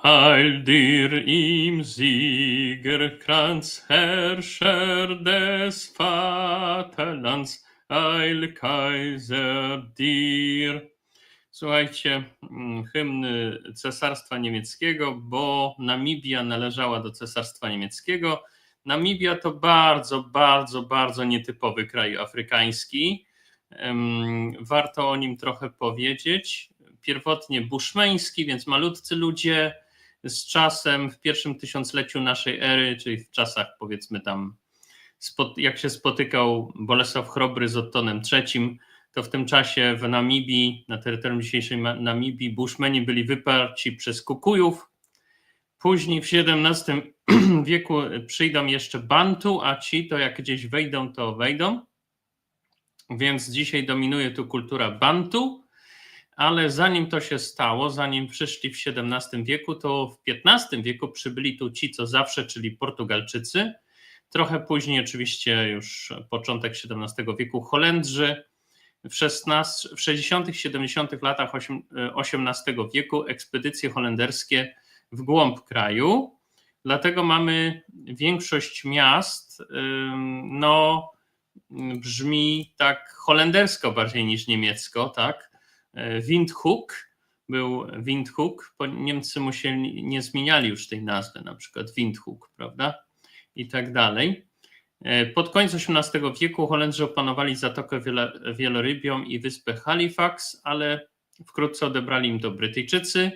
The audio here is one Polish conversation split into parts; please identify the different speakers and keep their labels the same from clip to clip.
Speaker 1: Heil dir im Siegerkranz, Herrscher des Vaterlands, Heil Kaiser dir. Słuchajcie, mm, hymny Cesarstwa Niemieckiego, bo Namibia należała do Cesarstwa Niemieckiego. Namibia to bardzo, bardzo, bardzo nietypowy kraj afrykański. Warto o nim trochę powiedzieć. Pierwotnie buszmeński, więc malutcy ludzie, z czasem w pierwszym tysiącleciu naszej ery, czyli w czasach powiedzmy tam, jak się spotykał Bolesław Chrobry z Ottonem III, to w tym czasie w Namibii, na terytorium dzisiejszej Namibii, Bushmeni byli wyparci przez Kukujów. Później w XVII wieku przyjdą jeszcze Bantu, a ci to jak gdzieś wejdą, to wejdą. Więc dzisiaj dominuje tu kultura Bantu ale zanim to się stało, zanim przyszli w XVII wieku, to w XV wieku przybyli tu ci, co zawsze, czyli Portugalczycy. Trochę później, oczywiście już początek XVII wieku, Holendrzy. W, 16, w 60., 70. latach XVIII wieku ekspedycje holenderskie w głąb kraju. Dlatego mamy większość miast, no, brzmi tak holendersko bardziej niż niemiecko, tak? E, Windhoek, był Windhoek, bo Niemcy mu się nie zmieniali już tej nazwy, na przykład Windhoek, prawda? I tak dalej. E, pod koniec XVIII wieku Holendrzy opanowali Zatokę Wielorybią i wyspę Halifax, ale wkrótce odebrali im to Brytyjczycy.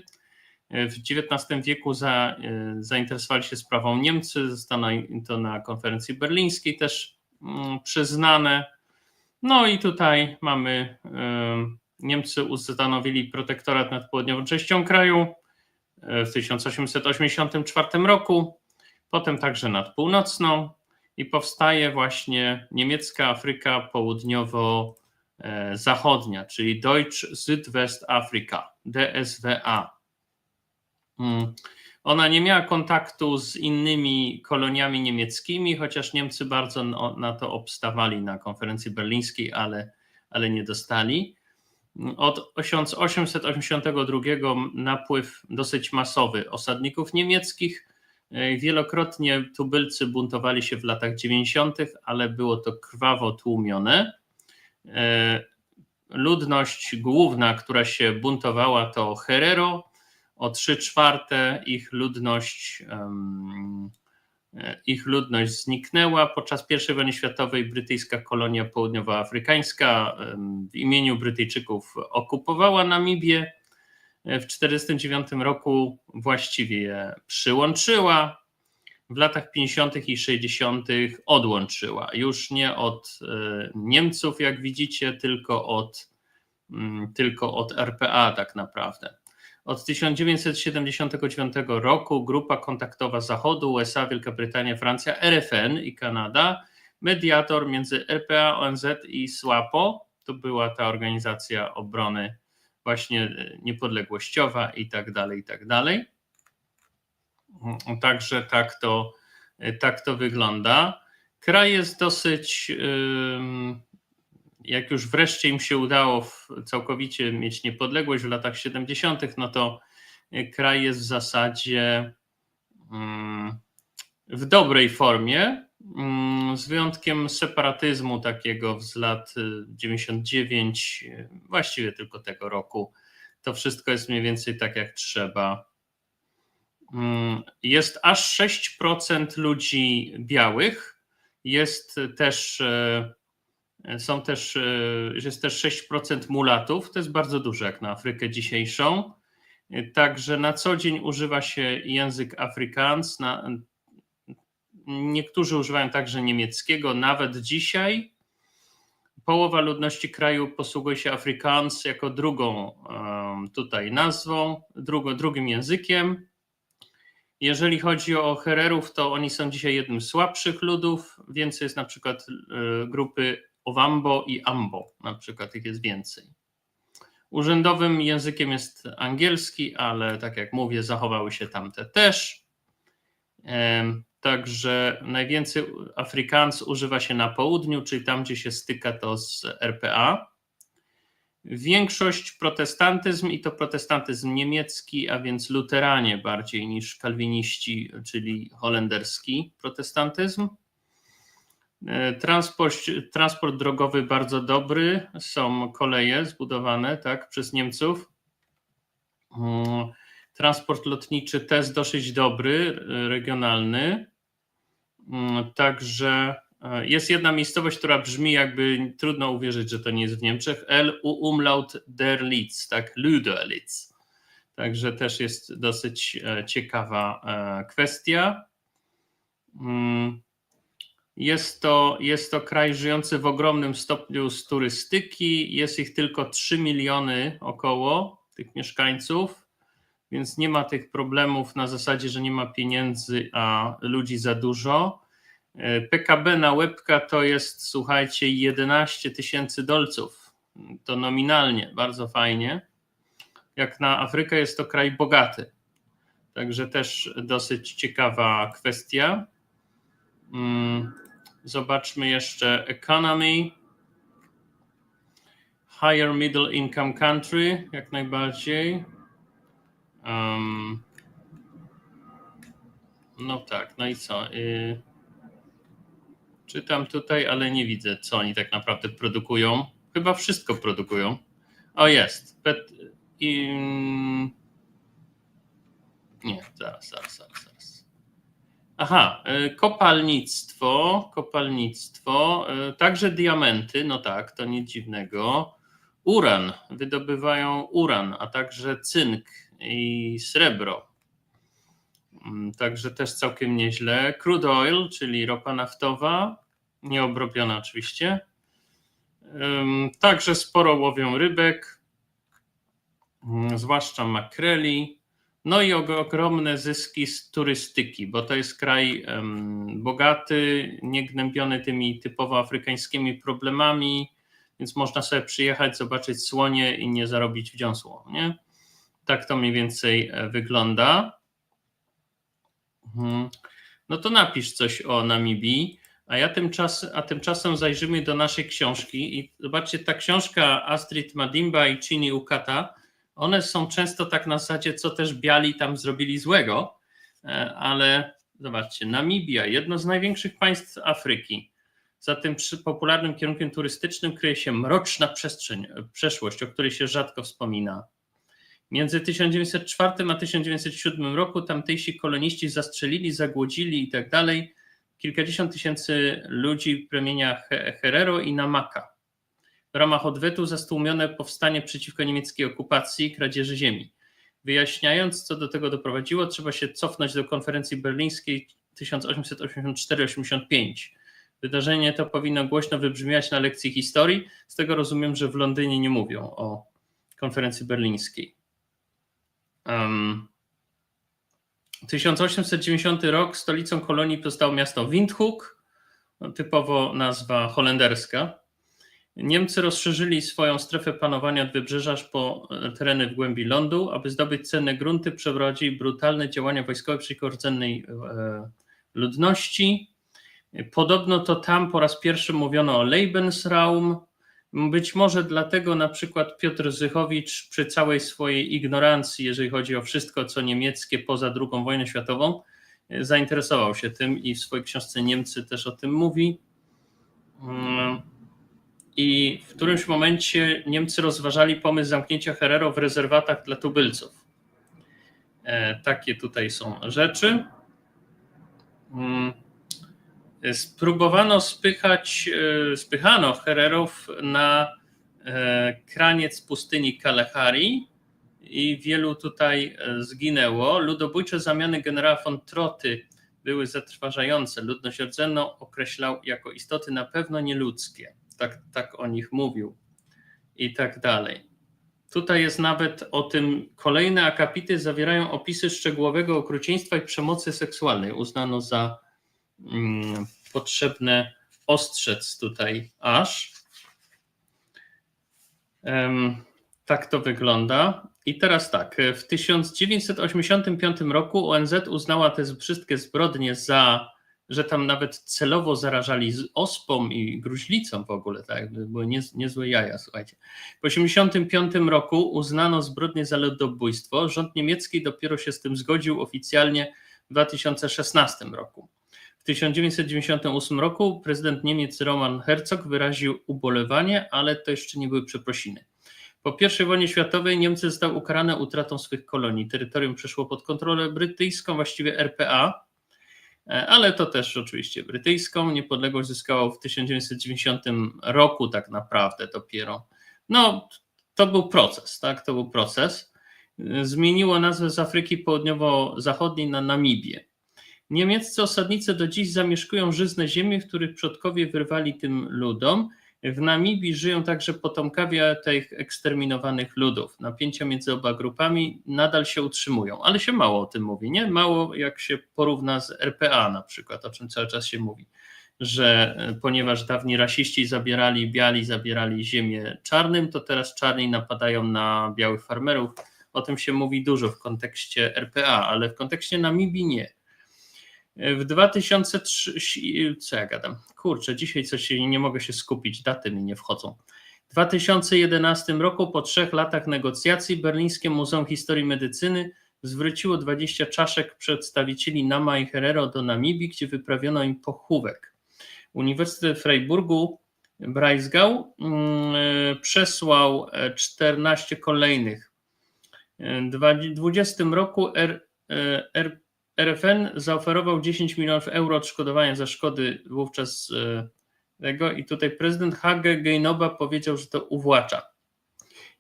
Speaker 1: E, w XIX wieku za, zainteresowali się sprawą Niemcy, zostało to na konferencji berlińskiej też mm, przyznane. No i tutaj mamy Niemcy ustanowili protektorat nad południową częścią kraju e, w 1884 roku, potem także nad północną i powstaje właśnie niemiecka Afryka południowo-zachodnia, czyli Deutsch Südwestafrika, DSWA. Hmm. Ona nie miała kontaktu z innymi koloniami niemieckimi, chociaż Niemcy bardzo na to obstawali na konferencji berlińskiej, ale, ale nie dostali. Od 1882 napływ dosyć masowy osadników niemieckich. E, wielokrotnie tubylcy buntowali się w latach 90., ale było to krwawo tłumione. E, ludność główna, która się buntowała, to Herero. O 3 czwarte ich ludność ich ludność zniknęła. Podczas I wojny światowej brytyjska kolonia południowoafrykańska w imieniu Brytyjczyków okupowała Namibię. W 1949 roku właściwie je przyłączyła. W latach 50. i 60. odłączyła. Już nie od e, Niemców, jak widzicie, tylko od, mm, tylko od RPA, tak naprawdę. Od 1979 roku grupa kontaktowa Zachodu, USA, Wielka Brytania, Francja, RFN i Kanada, mediator między RPA, ONZ i SWAPO, to była ta organizacja obrony właśnie e, niepodległościowa i tak dalej, i tak dalej. Także tak to, e, tak to wygląda. Kraj jest dosyć jak już wreszcie im się udało całkowicie mieć niepodległość w latach 70., no to kraj jest w zasadzie mm, w dobrej formie, mm, z wyjątkiem separatyzmu takiego z lat 99, właściwie tylko tego roku. To wszystko jest mniej więcej tak jak trzeba. Mm, jest aż 6% ludzi białych, jest też e, są też, e, jest też 6% mulatów, to jest bardzo dużo jak na Afrykę dzisiejszą. Także na co dzień używa się język Afrikaans. Na, niektórzy używają także niemieckiego, nawet dzisiaj. Połowa ludności kraju posługuje się Afrikaans jako drugą tutaj nazwą, drugo, drugim językiem. Jeżeli chodzi o Hererów, to oni są dzisiaj jednym z słabszych ludów. Więcej jest na przykład e, grupy Owambo i Ambo, na przykład ich jest więcej. Urzędowym językiem jest angielski, ale tak jak mówię, zachowały się tamte też. Także najwięcej Afrikaans używa się na południu, czyli tam, gdzie się styka to z RPA. Większość protestantyzm i to protestantyzm niemiecki, a więc luteranie bardziej niż kalwiniści, czyli holenderski protestantyzm. E, Transport, transport drogowy bardzo dobry, są koleje zbudowane tak, przez Niemców. Mm, Transport lotniczy też dosyć dobry, e, regionalny. Mm, Także e, jest jedna miejscowość, która brzmi jakby trudno uwierzyć, że to nie jest w Niemczech. L U umlaut der Litz, tak, Lüderlitz. Także też jest dosyć ciekawa kwestia. Jest to, jest to kraj żyjący w ogromnym stopniu z turystyki. Jest ich tylko 3 miliony około tych mieszkańców, więc nie ma tych problemów na zasadzie, że nie ma pieniędzy, a ludzi za dużo. E, PKB na łebka to jest, słuchajcie, 11 tysięcy dolców. To nominalnie, bardzo fajnie. Jak na Afrykę jest to kraj bogaty. Także też dosyć ciekawa kwestia. Mm, Zobaczmy jeszcze economy. Higher middle income country, jak najbardziej. Um, no tak, no i co? Y, czytam tutaj, ale nie widzę, co oni tak naprawdę produkują. Chyba wszystko produkują. O, jest. Pet. Nie, zaraz, zaraz, zaraz, zaraz. Aha, y, kopalnictwo, kopalnictwo, y, także diamenty, no tak, to nic dziwnego. Uran, wydobywają uran, a także cynk i srebro. Mm, Także też całkiem nieźle. Crude oil, czyli ropa naftowa, nieobrobiona oczywiście. Także sporo łowią rybek, mm, zwłaszcza makreli. No i og- ogromne zyski z turystyki, bo to jest kraj bogaty, niegnębiony tymi typowo afrykańskimi problemami, więc można sobie przyjechać, zobaczyć słonie i nie zarobić wdziąsło. Nie? Tak to mniej więcej e, wygląda. Mhm. No to napisz coś o Namibii, a ja tymczas, a tymczasem zajrzymy do naszej książki i zobaczcie, ta książka Astrid Madimba i Chini Ukata, one są często tak na zasadzie, co też biali tam zrobili złego, e, ale zobaczcie, Namibia, jedno z największych państw Afryki. Za tym popularnym kierunkiem turystycznym kryje się mroczna przestrzeń, e, przeszłość, o której się rzadko wspomina. Między 1904 a 1907 roku tamtejsi koloniści zastrzelili, zagłodzili i tak dalej kilkadziesiąt tysięcy ludzi plemienia He- Herero i Namaka. W ramach odwetu zastłumione powstanie przeciwko niemieckiej okupacji i kradzieży ziemi. Wyjaśniając, co do tego doprowadziło, trzeba się cofnąć do konferencji berlińskiej 1884-85. Wydarzenie to powinno głośno wybrzmiać na lekcji historii. Z tego rozumiem, że w Londynie nie mówią o konferencji berlińskiej. Um, 1890 rok stolicą kolonii zostało miasto Windhoek, no, typowo nazwa holenderska. Niemcy rozszerzyli swoją strefę panowania od wybrzeża aż po e, tereny w głębi lądu. Aby zdobyć cenne grunty, przeprowadzili brutalne działania wojskowe przeciwko rdzennej e, ludności. Podobno to tam po raz pierwszy mówiono o Lebensraum. Być może dlatego na przykład Piotr Zychowicz przy całej swojej ignorancji, jeżeli chodzi o wszystko, co niemieckie poza II wojną światową, e, zainteresował się tym i w swojej książce Niemcy też o tym mówi. I w którymś momencie Niemcy rozważali pomysł zamknięcia Herero w rezerwatach dla tubylców. E, takie tutaj są rzeczy. Mm. Spróbowano spychać, e, spychano Hererów na e, kraniec pustyni Kalahari i wielu tutaj zginęło. Ludobójcze zamiany generała von Troty były zatrważające. Ludność rdzenną określał jako istoty na pewno nieludzkie. Tak, tak o nich mówił i tak dalej. Tutaj jest nawet o tym, kolejne akapity zawierają opisy szczegółowego okrucieństwa i przemocy seksualnej. Uznano za mm, potrzebne ostrzec tutaj aż. Em, tak to wygląda. I teraz tak, w 1985 roku ONZ uznała te wszystkie zbrodnie za że tam nawet celowo zarażali z ospą i gruźlicą w ogóle, tak, były nie, niezłe jaja, słuchajcie. W 1985 roku uznano zbrodnię za ludobójstwo, rząd niemiecki dopiero się z tym zgodził oficjalnie w 2016 roku. W 1998 roku prezydent Niemiec Roman Herzog wyraził ubolewanie, ale to jeszcze nie były przeprosiny. Po I wojnie światowej Niemcy zostały ukarane utratą swych kolonii. Terytorium przeszło pod kontrolę brytyjską, właściwie RPA, ale to też oczywiście brytyjską. Niepodległość zyskało w 1990 roku tak naprawdę dopiero. No, to był proces, tak? To był proces. Zmieniło nazwę z Afryki Południowo-Zachodniej na Namibię. Niemieccy osadnicy do dziś zamieszkują żyzne ziemie, w których przodkowie wyrwali tym ludom. W Namibii żyją także potomkowie tych eksterminowanych ludów. Napięcia między oba grupami nadal się utrzymują, ale się mało o tym mówi. Nie mało jak się porówna z RPA na przykład, o czym cały czas się mówi, że e, ponieważ dawni rasiści zabierali, biali zabierali ziemię czarnym, to teraz czarni napadają na białych farmerów. O tym się mówi dużo w kontekście RPA, ale w kontekście Namibii nie. W 2003, co ja gadam? Kurczę, dzisiaj coś nie mogę się skupić, daty mi nie wchodzą. W 2011 roku, po trzech latach negocjacji, Berlińskie Muzeum Historii Medycyny zwróciło 20 czaszek przedstawicieli Nama i Herero do Namibii, gdzie wyprawiono im pochówek. Uniwersytet Freiburgu Breisgau mm, przesłał 14 kolejnych. W 2020 roku R, R, RFN zaoferował 10 milionów euro odszkodowania za szkody wówczas e, tego i tutaj prezydent Hage Geinoba powiedział, że to uwłacza.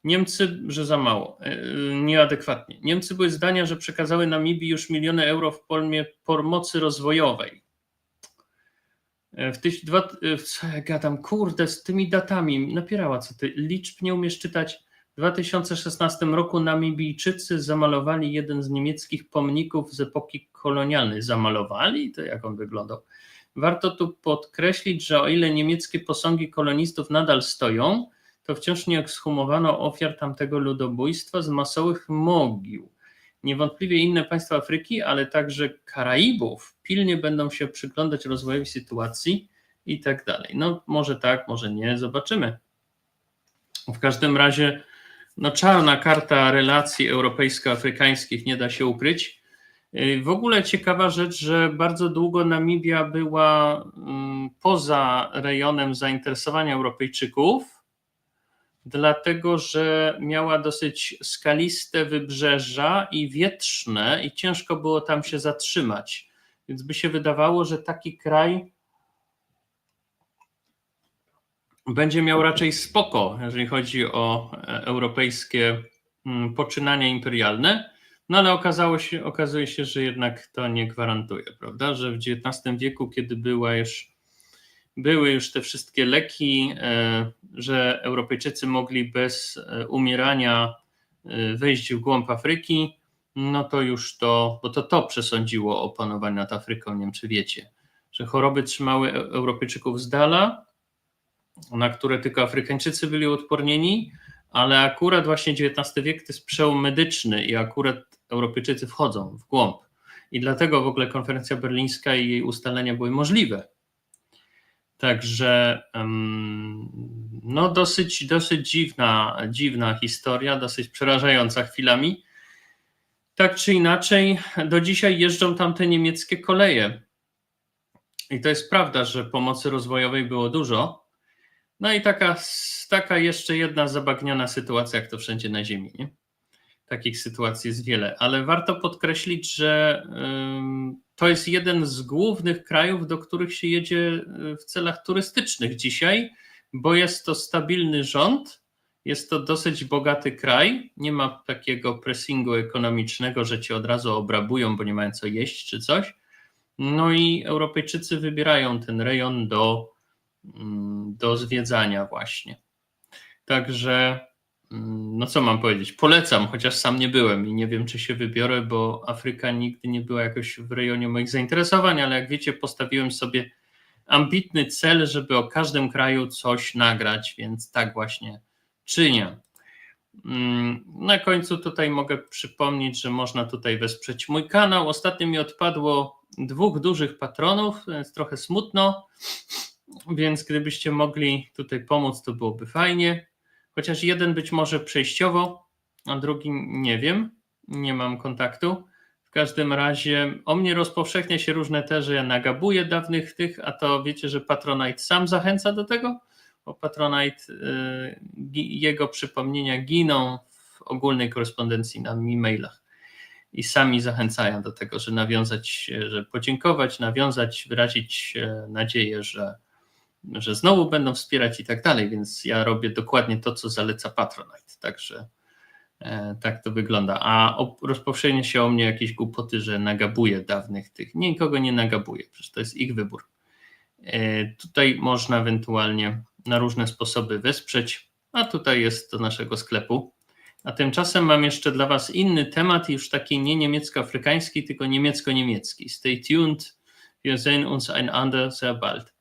Speaker 1: Niemcy, że za mało, e, nieadekwatnie. Niemcy były zdania, że przekazały Namibii już miliony euro w formie pomocy rozwojowej. E, w tych dwa, gadam, kurde, z tymi datami napierała, co ty, liczb nie umiesz czytać. W 2016 roku Namibijczycy zamalowali jeden z niemieckich pomników z epoki kolonialnej. Zamalowali? To jak on wyglądał? Warto tu podkreślić, że o ile niemieckie posągi kolonistów nadal stoją, to wciąż nie ekshumowano ofiar tamtego ludobójstwa z masowych mogił. Niewątpliwie inne państwa Afryki, ale także Karaibów pilnie będą się przyglądać rozwojowi sytuacji i tak dalej. No może tak, może nie, zobaczymy. W każdym razie no, czarna karta relacji europejsko-afrykańskich nie da się ukryć. Y, w ogóle ciekawa rzecz, że bardzo długo Namibia była mm, poza rejonem zainteresowania Europejczyków, dlatego że miała dosyć skaliste wybrzeża i wietrzne, i ciężko było tam się zatrzymać. Więc by się wydawało, że taki kraj będzie miał raczej spoko, jeżeli chodzi o e, europejskie mm, poczynania imperialne. No ale okazało się, okazuje się, że jednak to nie gwarantuje, prawda? Że w XIX wieku, kiedy była już, były już te wszystkie leki, e, że Europejczycy mogli bez e, umierania wejść w głąb Afryki, no to już to, bo to to przesądziło o panowaniu nad Afryką, nie wiem czy wiecie, że choroby trzymały Europejczyków z dala, na które tylko Afrykańczycy byli odpornieni, ale akurat właśnie XIX wiek to jest przełom medyczny i akurat Europejczycy wchodzą w głąb. I dlatego w ogóle konferencja berlińska i jej ustalenia były możliwe. Także no dosyć, dosyć dziwna, dziwna historia, dosyć przerażająca chwilami. Tak czy inaczej, do dzisiaj jeżdżą tam te niemieckie koleje. I to jest prawda, że pomocy rozwojowej było dużo, no i taka, taka jeszcze jedna zabagniona sytuacja, jak to wszędzie na Ziemi. Nie? Takich sytuacji jest wiele, ale warto podkreślić, że to jest jeden z głównych krajów, do których się jedzie y, w celach turystycznych dzisiaj, bo jest to stabilny rząd, jest to dosyć bogaty kraj, nie ma takiego pressingu ekonomicznego, że cię od razu obrabują, bo nie mają co jeść czy coś. No i Europejczycy wybierają ten rejon do do zwiedzania właśnie. Także, mm, no co mam powiedzieć, polecam, chociaż sam nie byłem i nie wiem, czy się wybiorę, bo Afryka nigdy nie była jakoś w rejonie moich zainteresowań, ale jak wiecie, postawiłem sobie ambitny cel, żeby o każdym kraju coś nagrać, więc tak właśnie czynię. Mm, na końcu tutaj mogę przypomnieć, że można tutaj wesprzeć mój kanał. Ostatnio mi odpadło dwóch dużych patronów, jest trochę smutno, więc gdybyście mogli tutaj pomóc, to byłoby fajnie. Chociaż jeden być może przejściowo, a drugi nie wiem, nie mam kontaktu. W każdym razie o mnie rozpowszechnia się różne te, że ja nagabuję dawnych tych, a to wiecie, że Patronite sam zachęca do tego, bo Patronite, y, jego przypomnienia giną w ogólnej korespondencji na e-mailach i sami zachęcają do tego, że nawiązać, że podziękować, nawiązać, wyrazić e, nadzieję, że, że znowu będą wspierać i tak dalej, więc ja robię dokładnie to, co zaleca Patronite, także e, tak to wygląda. A rozpowszechnia się o mnie jakieś głupoty, że nagabuję dawnych tych. Nikogo nie nagabuję, przecież to jest ich wybór. E, Tutaj można ewentualnie na różne sposoby wesprzeć, a tutaj jest do naszego sklepu. A tymczasem mam jeszcze dla Was inny temat, już taki nie niemiecko-afrykański, tylko niemiecko-niemiecki. Stay tuned, wir sehen uns einander sehr bald.